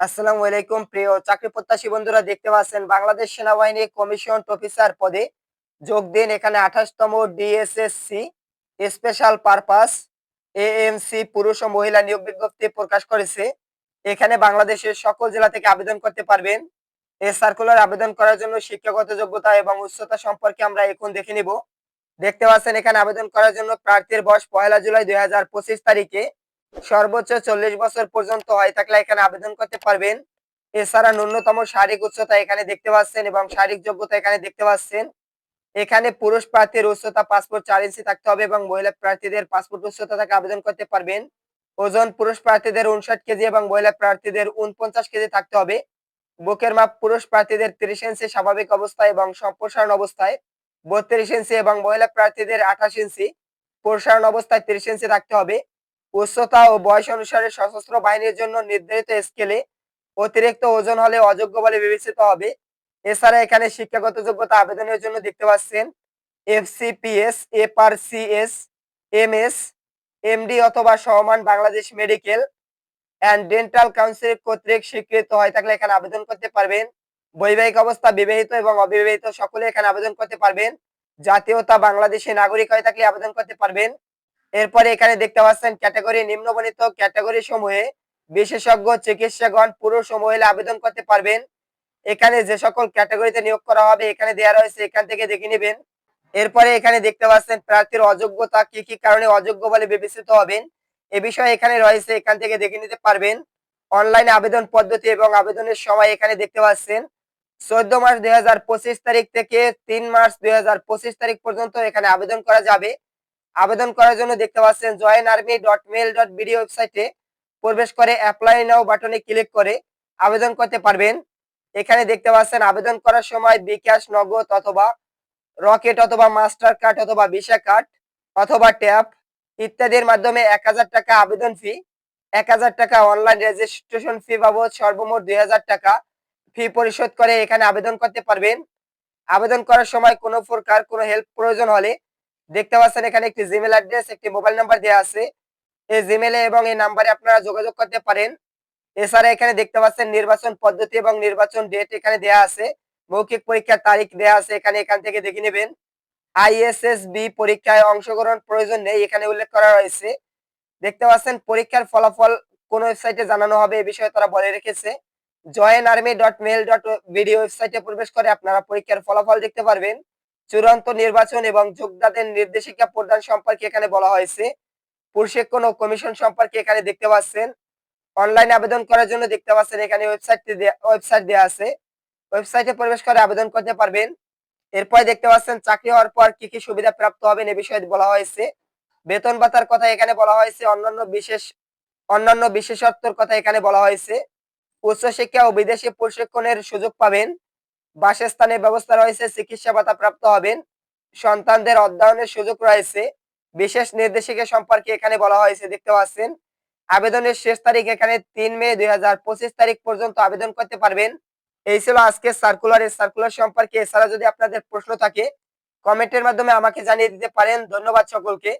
আসসালামু আলাইকুম, প্রিয় চাকরি প্রত্যাশী বন্ধুরা দেখতে পাচ্ছেন বাংলাদেশ সেনাবাহিনী কমিশন অফিসার পদে যোগ দিন এখানে আঠাশতম ডিএসএসসি স্পেশাল পারপাস এএমসি পুরুষ ও মহিলা নিয়োগ বিজ্ঞপ্তি প্রকাশ করেছে। এখানে বাংলাদেশের সকল জেলা থেকে আবেদন করতে পারবেন। এ সার্কুলার আবেদন করার জন্য শিক্ষাগত যোগ্যতা এবং উচ্চতা সম্পর্কে আমরা এখন দেখে নিব। দেখতে পাচ্ছেন এখানে আবেদন করার জন্য প্রার্থীর বয়স পয়লা জুলাই দুই হাজার পঁচিশ তারিখে সর্বোচ্চ চল্লিশ বছর পর্যন্ত হয় থাকলে এখানে আবেদন করতে পারবেন। এছাড়া ন্যূনতম শারীরিক উচ্চতা এখানে দেখতে পাচ্ছেন এবং শারীরিক যোগ্যতা এখানে দেখতে পাচ্ছেন। এখানে পুরুষ প্রার্থীর উচ্চতা পাসপোর্ট চার ইঞ্চি থাকতে হবে এবং মহিলা প্রার্থীদের পাসপোর্ট উচ্চতা থেকে আবেদন করতে পারবেন। ওজন পুরুষ প্রার্থীদের উনষাট কেজি এবং মহিলা প্রার্থীদের উনপঞ্চাশ কেজি থাকতে হবে। বুকের মাপ পুরুষ প্রার্থীদের তিরিশ ইঞ্চি, স্বাভাবিক অবস্থায় এবং সম্প্রসারণ অবস্থায় বত্রিশ ইঞ্চি এবং মহিলা প্রার্থীদের আঠাশ ইঞ্চি। প্রসারণ অবস্থায় তিরিশ ইঞ্চি থাকতে হবে। উচ্চতা ও বয়স অনুসারে সশস্ত্র বাহিনীর জন্য নির্ধারিত স্কেলে অতিরিক্ত ওজন হলে অযোগ্য বলে বিবেচিত হবে। এছাড়া এখানে শিক্ষাগত যোগ্যতা আবেদনের জন্য দেখতে পাচ্ছেন এফসিপিএস এফআরসিএস এমএস এমডি অথবা সমান Bangladesh medical and dental council কর্তৃক স্বীকৃত হয় থাকলে এখানে আবেদন করতে পারবেন। বৈবাহিক অবস্থা বিবাহিত এবং অবিবাহিত সকলে এখানে আবেদন করতে পারবেন। জাতীয়তা বাংলাদেশি নাগরিক হয়ে থাকলে আবেদন করতে পারবেন। এরপরে এখানে দেখতে পাচ্ছেন ক্যাটাগরি নিম্নবর্ণিত ক্যাটাগরি সমূহে বিশেষজ্ঞ, চিকিৎসাগণ, পুরুষ মহিলা আবেদন করতে পারবেন। এখানে যে সকল ক্যাটাগরিতে নিয়োগ করা হবে এখানে দেওয়া রয়েছে, এখান থেকে দেখে নেবেন। এরপরে এখানে দেখতে পাচ্ছেন প্রার্থীর অযোগ্যতা কি কি কারণে অযোগ্য বলে বিবেচিত হবেন। এ বিষয়ে এখানে রয়েছে, এখান থেকে দেখে নিতে পারবেন। অনলাইন আবেদন পদ্ধতি এবং আবেদনের সময় এখানে দেখতে পাচ্ছেন, চোদ্দ মার্চ দুই হাজার পঁচিশ তারিখ থেকে তিন মার্চ দুই হাজার পঁচিশ তারিখ পর্যন্ত এখানে আবেদন করা যাবে। আবেদন করার জন্য দেখতে পাচ্ছেন join army dot mail dot BD ওয়েবসাইটে প্রবেশ করে অ্যাপ্লাই নাও বাটনে ক্লিক করে আবেদন করতে পারবেন। এখানে দেখতে পাচ্ছেন আবেদন করার সময় বিকাশ, নগদ অথবা রকেট অথবা মাস্টার কার্ড অথবা ভিসা কার্ড অথবা ট্যাপ ইত্যাদির মাধ্যমে এক হাজার টাকা আবেদন ফি এক হাজার টাকা অনলাইন রেজিস্ট্রেশন ফি বাবদ সর্বমোট দুই হাজার টাকা ফি পরিশোধ করে এখানে আবেদন করতে পারবেন। আবেদন করার সময় কোনো প্রকার কোনো হেল্প প্রয়োজন হলে দেখতে পাচ্ছেন এখানে একটি জিমেল অ্যাড্রেস একটি মোবাইল নাম্বার দেওয়া আছে। এই জিমেলে এবং এই নাম্বারে আপনারা যোগাযোগ করতে পারেন। এছাড়া এখানে দেখতে পাচ্ছেন নির্বাচন পদ্ধতি এবং নির্বাচন ডেট এখানে দেয়া আছে। মৌখিক পরীক্ষার তারিখ দেয়া আছে, এখানে এখান থেকে দেখে নেবেন। আইএসএস বি পরীক্ষায় অংশগ্রহণ প্রয়োজন নেই, এখানে উল্লেখ করা রয়েছে। দেখতে পাচ্ছেন পরীক্ষার ফলাফল কোন ওয়েবসাইটে জানানো হবে, এ বিষয়ে তারা বলে রেখেছে। Join army dot mail dot video ওয়েবসাইটে প্রবেশ করে আপনারা পরীক্ষার ফলাফল দেখতে পারবেন। চূড়ান্ত নির্বাচন এবং যোগদানের নির্দেশিকা প্রদান সম্পর্কে এখানে বলা হয়েছে। প্রশিক্ষণ ও কমিশন সম্পর্কে এখানে দেখতে পাচ্ছেন। অনলাইন আবেদন করার জন্য দেখতে পাচ্ছেন এখানে ওয়েবসাইট ওয়েবসাইট দেওয়া আছে। ওয়েবসাইটে প্রবেশ করে আবেদন করতে পারবেন। এরপর দেখতে পাচ্ছেন চাকরি হওয়ার পর কি কি সুবিধা প্রাপ্ত হবেন এ বিষয়ে বলা হয়েছে। বেতন ভাতার কথা এখানে বলা হয়েছে। অন্যান্য বিশেষ, অন্যান্য বিশেষত্বর কথা এখানে বলা হয়েছে। উচ্চশিক্ষা ও বিদেশি প্রশিক্ষণের সুযোগ পাবেন। বাসস্থানের ব্যবস্থা রয়েছে চিকিৎসা ভাতা প্রাপ্ত হবেন। সন্তানদের অধ্যয়নের সুযোগ রয়েছে। বিশেষ নির্দেশিকা সম্পর্কে এখানে বলা হয়েছে, দেখতে পাচ্ছেন। আবেদনের শেষ তারিখ এখানে তিন মে দুই হাজার পঁচিশ তারিখ পর্যন্ত আবেদন করতে পারবেন। এই ছিল আজকে সার্কুলার এই সার্কুলার সম্পর্কে। এছাড়া যদি আপনাদের প্রশ্ন থাকে কমেন্টের মাধ্যমে আমাকে জানিয়ে দিতে পারেন। ধন্যবাদ সকলকে।